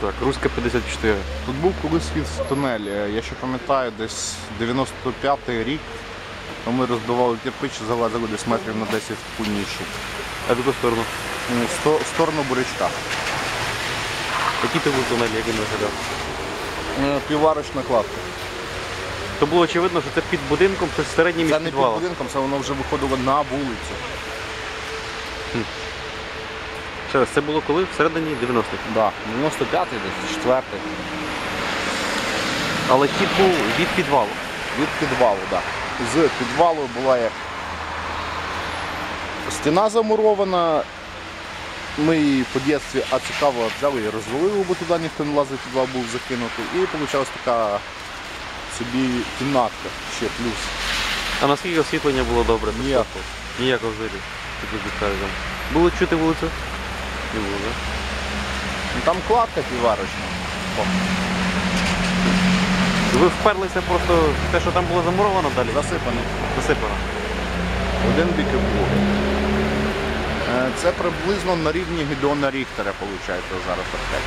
Так, Руська 54. Тут був колись від тунель, я ще пам'ятаю, десь 95-й рік. то Ми розбивали кирпич, залазили десь метрів на 10 в ніші. А в яку сторону? Ну, в сто- в сторону бурячка. Який ти був тунель, як він виглядав? Е, Піварочна кладка. То було очевидно, що це під будинком, щось середнє між Це не під будинком, це воно вже виходило на вулицю. Ще раз, це було коли? Всередині 90-х. Да. 95-й десь, 4-й. Але хід був від підвалу. Від підвалу, так. Да. З підвалу була як стіна замурована. Ми її по дитинстві, а цікаво, взяли і розвалили, бо туди ніхто не лазив, підвал був закинутий. І вийшла така собі кімнатка ще плюс. А наскільки освітлення було добре? Ніякого. Ніякого взагалі. Було чути вулицю? Було. Ну, Там кладка піварочна. О, Ви вперлися просто в те, що там було замуровано далі? Засипано. Засипано. Один бік і в. Е, Це приблизно на рівні Гідона Ріхтера, виходить, зараз таке.